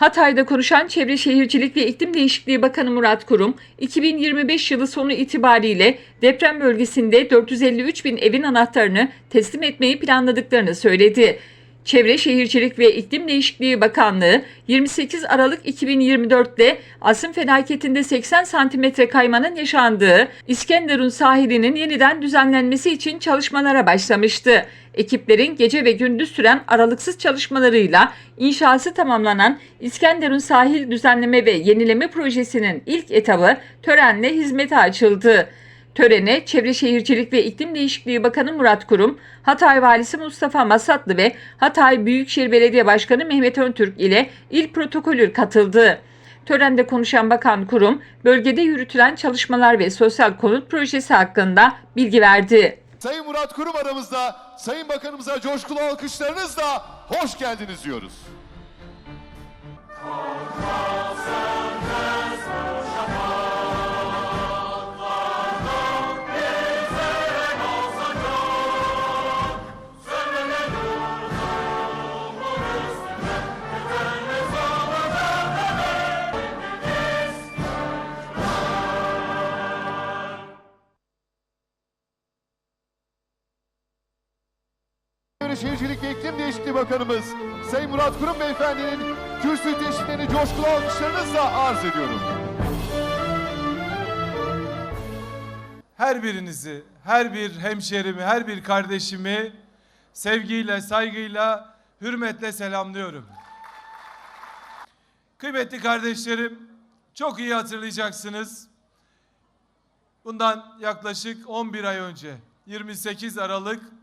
Hatay'da konuşan Çevre Şehircilik ve İklim Değişikliği Bakanı Murat Kurum, 2025 yılı sonu itibariyle deprem bölgesinde 453 bin evin anahtarını teslim etmeyi planladıklarını söyledi. Çevre Şehircilik ve İklim Değişikliği Bakanlığı 28 Aralık 2024'te asrın felaketinde 80 santimetre kaymanın yaşandığı İskenderun sahilinin yeniden düzenlenmesi için çalışmalara başlamıştı. Ekiplerin gece ve gündüz süren aralıksız çalışmalarıyla inşası tamamlanan İskenderun Sahil Düzenleme ve Yenileme Projesi'nin ilk etabı törenle hizmete açıldı. Törene Çevre Şehircilik ve İklim Değişikliği Bakanı Murat Kurum, Hatay Valisi Mustafa Masatlı ve Hatay Büyükşehir Belediye Başkanı Mehmet Öntürk ile il protokolü katıldı. Törende konuşan Bakan Kurum, bölgede yürütülen çalışmalar ve sosyal konut projesi hakkında bilgi verdi. Sayın Murat Kurum aramızda, Sayın Bakanımıza coşkulu alkışlarınızla hoş geldiniz diyoruz. Çevre Şehircilik ve İklim Değişikliği Bakanımız Sayın Murat Kurum Beyefendi'nin kürsü teşriflerini coşkulu alkışlarınızla arz ediyorum. her birinizi, her bir hemşerimi, her bir kardeşimi sevgiyle, saygıyla, hürmetle selamlıyorum. Kıymetli kardeşlerim, çok iyi hatırlayacaksınız. Bundan yaklaşık 11 ay önce 28 Aralık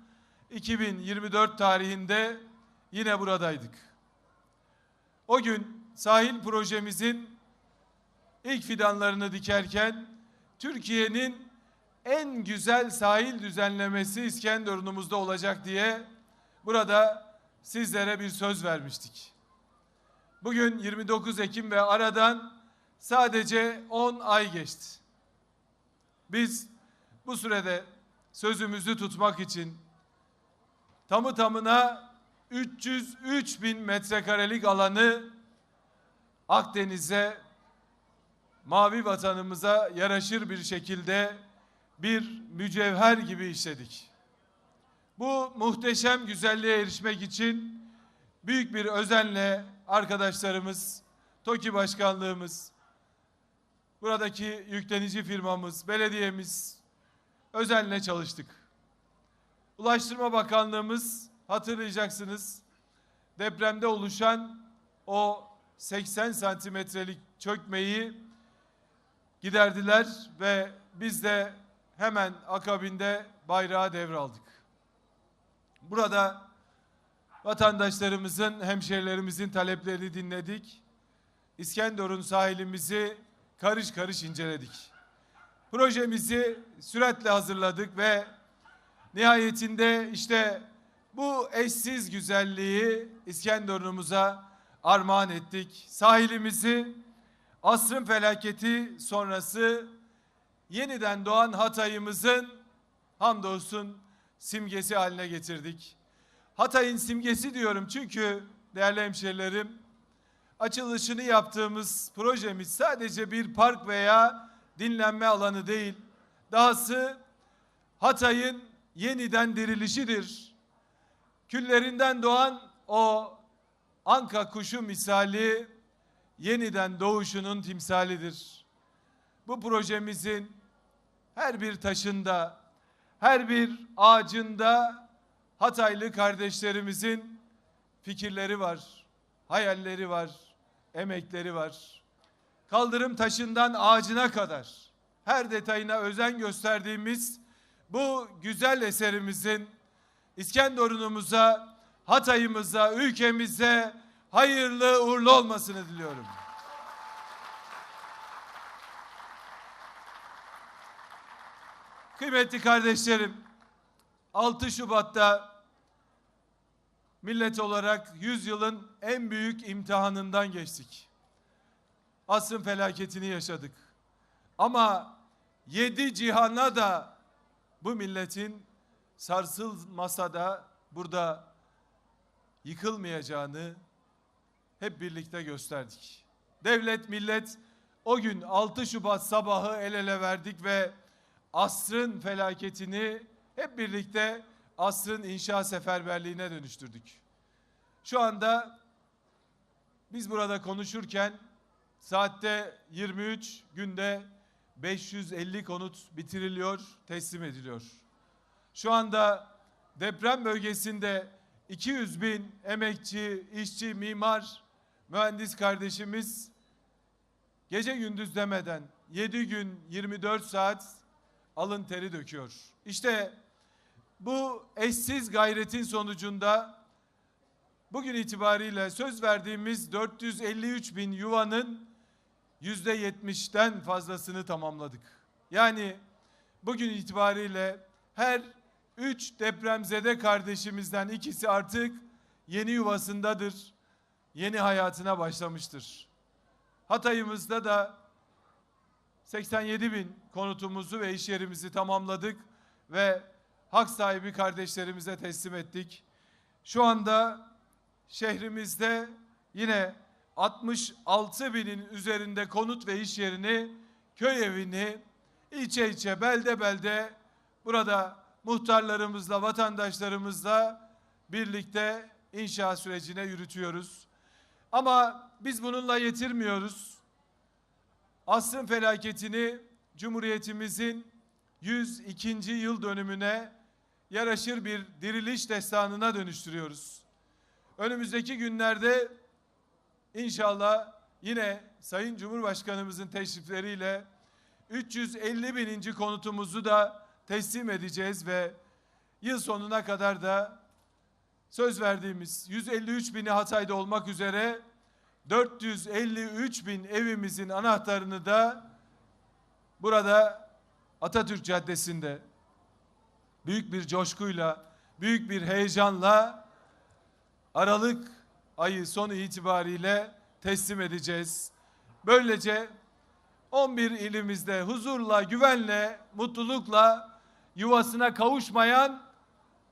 2024 tarihinde yine buradaydık. O gün sahil projemizin ilk fidanlarını dikerken Türkiye'nin en güzel sahil düzenlemesi İskenderun'umuzda olacak diye burada sizlere bir söz vermiştik. Bugün 29 Ekim ve aradan sadece 10 ay geçti. Biz bu sürede sözümüzü tutmak için tamı tamına 303 bin metrekarelik alanı Akdeniz'e mavi vatanımıza yaraşır bir şekilde bir mücevher gibi işledik. Bu muhteşem güzelliğe erişmek için büyük bir özenle arkadaşlarımız, TOKİ Başkanlığımız, buradaki yüklenici firmamız, belediyemiz özenle çalıştık. Ulaştırma Bakanlığımız hatırlayacaksınız depremde oluşan o 80 santimetrelik çökmeyi giderdiler ve biz de hemen akabinde bayrağı devraldık. Burada vatandaşlarımızın, hemşehrilerimizin taleplerini dinledik. İskenderun sahilimizi karış karış inceledik. Projemizi süratle hazırladık ve nihayetinde işte bu eşsiz güzelliği İskenderun'umuza armağan ettik. Sahilimizi asrın felaketi sonrası yeniden doğan Hatay'ımızın hamdolsun simgesi haline getirdik. Hatay'ın simgesi diyorum çünkü değerli hemşerilerim açılışını yaptığımız projemiz sadece bir park veya dinlenme alanı değil. Dahası Hatay'ın yeniden dirilişidir. Küllerinden doğan o anka kuşu misali yeniden doğuşunun timsalidir. Bu projemizin her bir taşında, her bir ağacında Hataylı kardeşlerimizin fikirleri var, hayalleri var, emekleri var. Kaldırım taşından ağacına kadar her detayına özen gösterdiğimiz bu güzel eserimizin İskenderun'umuza, Hatay'ımıza, ülkemize hayırlı uğurlu olmasını diliyorum. Kıymetli kardeşlerim, 6 Şubat'ta millet olarak 100 yılın en büyük imtihanından geçtik. Asrın felaketini yaşadık. Ama yedi cihana da bu milletin sarsılmasa da burada yıkılmayacağını, hep birlikte gösterdik. Devlet, millet o gün 6 Şubat sabahı el ele verdik ve asrın felaketini hep birlikte asrın inşa seferberliğine dönüştürdük. Şu anda biz burada konuşurken saatte 23 günde 550 konut bitiriliyor, teslim ediliyor. Şu anda deprem bölgesinde 200 bin emekçi, işçi, mimar, mühendis kardeşimiz gece gündüz demeden 7 gün 24 saat alın teri döküyor. İşte bu eşsiz gayretin sonucunda bugün itibariyle söz verdiğimiz 453 bin yuvanın yüzde 70'ten fazlasını tamamladık. Yani bugün itibariyle her üç depremzede kardeşimizden ikisi artık yeni yuvasındadır, yeni hayatına başlamıştır. Hatay'ımızda da 87 bin konutumuzu ve iş yerimizi tamamladık ve hak sahibi kardeşlerimize teslim ettik. Şu anda şehrimizde yine 66 binin üzerinde konut ve iş yerini, köy evini ilçe ilçe, belde belde burada muhtarlarımızla, vatandaşlarımızla birlikte inşa sürecine yürütüyoruz. Ama biz bununla yetirmiyoruz. Asrın felaketini Cumhuriyetimizin 102. yıl dönümüne yaraşır bir diriliş destanına dönüştürüyoruz. Önümüzdeki günlerde İnşallah yine Sayın Cumhurbaşkanımızın teşrifleriyle 350 bininci konutumuzu da teslim edeceğiz ve yıl sonuna kadar da söz verdiğimiz 153 bini Hatay'da olmak üzere 453 bin evimizin anahtarını da burada Atatürk Caddesi'nde büyük bir coşkuyla, büyük bir heyecanla Aralık ayı sonu itibariyle teslim edeceğiz. Böylece 11 ilimizde huzurla, güvenle, mutlulukla yuvasına kavuşmayan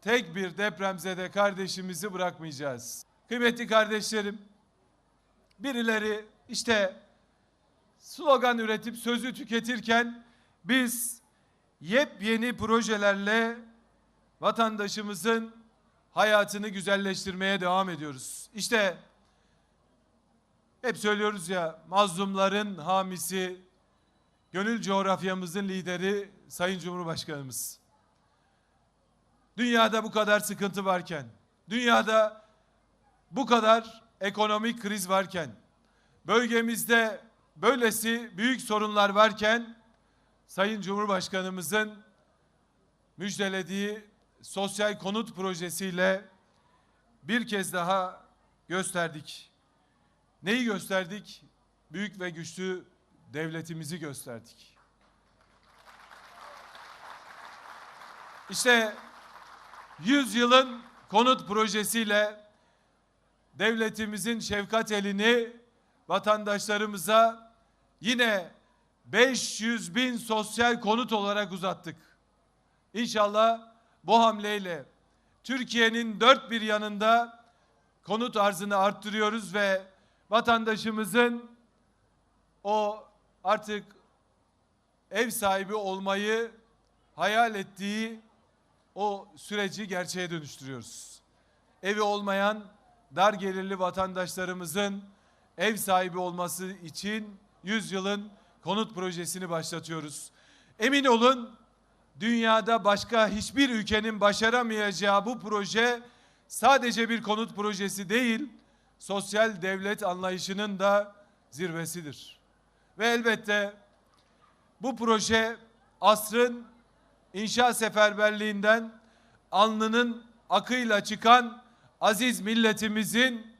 tek bir depremzede kardeşimizi bırakmayacağız. Kıymetli kardeşlerim, birileri işte slogan üretip sözü tüketirken biz yepyeni projelerle vatandaşımızın hayatını güzelleştirmeye devam ediyoruz. İşte hep söylüyoruz ya mazlumların hamisi, gönül coğrafyamızın lideri Sayın Cumhurbaşkanımız. Dünyada bu kadar sıkıntı varken, dünyada bu kadar ekonomik kriz varken, bölgemizde böylesi büyük sorunlar varken Sayın Cumhurbaşkanımızın müjdelediği sosyal konut projesiyle bir kez daha gösterdik. Neyi gösterdik? Büyük ve güçlü devletimizi gösterdik. İşte 100 yılın konut projesiyle devletimizin şefkat elini vatandaşlarımıza yine 500 bin sosyal konut olarak uzattık. İnşallah bu hamleyle Türkiye'nin dört bir yanında konut arzını arttırıyoruz ve vatandaşımızın o artık ev sahibi olmayı hayal ettiği o süreci gerçeğe dönüştürüyoruz. Evi olmayan dar gelirli vatandaşlarımızın ev sahibi olması için 100 yılın konut projesini başlatıyoruz. Emin olun dünyada başka hiçbir ülkenin başaramayacağı bu proje sadece bir konut projesi değil, sosyal devlet anlayışının da zirvesidir. Ve elbette bu proje asrın inşa seferberliğinden alnının akıyla çıkan aziz milletimizin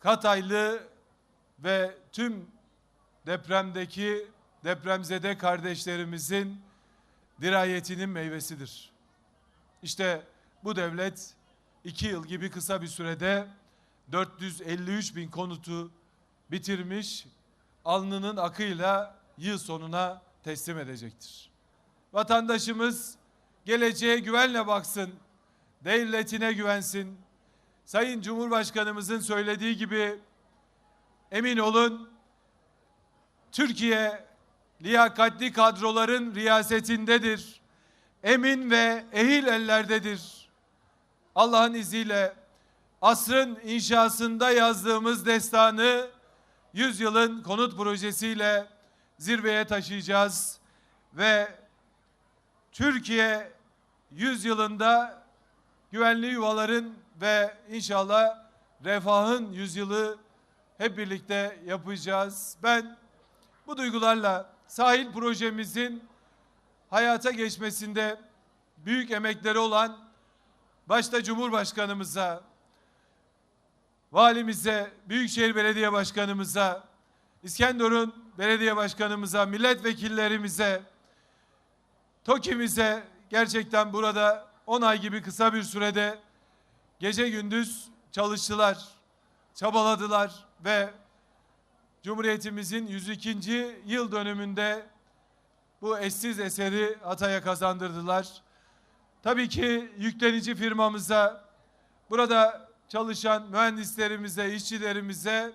Kataylı ve tüm depremdeki depremzede kardeşlerimizin dirayetinin meyvesidir. İşte bu devlet iki yıl gibi kısa bir sürede 453 bin konutu bitirmiş, alnının akıyla yıl sonuna teslim edecektir. Vatandaşımız geleceğe güvenle baksın, devletine güvensin, Sayın Cumhurbaşkanımızın söylediği gibi emin olun Türkiye liyakatli kadroların riyasetindedir. Emin ve ehil ellerdedir. Allah'ın izniyle asrın inşasında yazdığımız destanı yüzyılın konut projesiyle zirveye taşıyacağız ve Türkiye yüzyılında güvenli yuvaların ve inşallah refahın yüzyılı hep birlikte yapacağız. Ben bu duygularla sahil projemizin hayata geçmesinde büyük emekleri olan başta Cumhurbaşkanımıza, valimize, Büyükşehir Belediye Başkanımıza, İskenderun Belediye Başkanımıza, milletvekillerimize, TOKİ'mize gerçekten burada 10 ay gibi kısa bir sürede gece gündüz çalıştılar, çabaladılar ve Cumhuriyetimizin 102. yıl dönümünde bu eşsiz eseri Hatay'a kazandırdılar. Tabii ki yüklenici firmamıza, burada çalışan mühendislerimize, işçilerimize,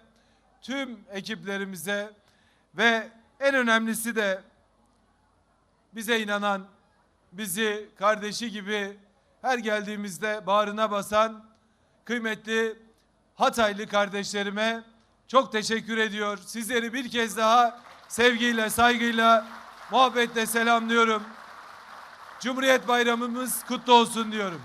tüm ekiplerimize ve en önemlisi de bize inanan, bizi kardeşi gibi her geldiğimizde bağrına basan kıymetli Hataylı kardeşlerime çok teşekkür ediyor. Sizleri bir kez daha sevgiyle, saygıyla, muhabbetle selamlıyorum. Cumhuriyet Bayramımız kutlu olsun diyorum.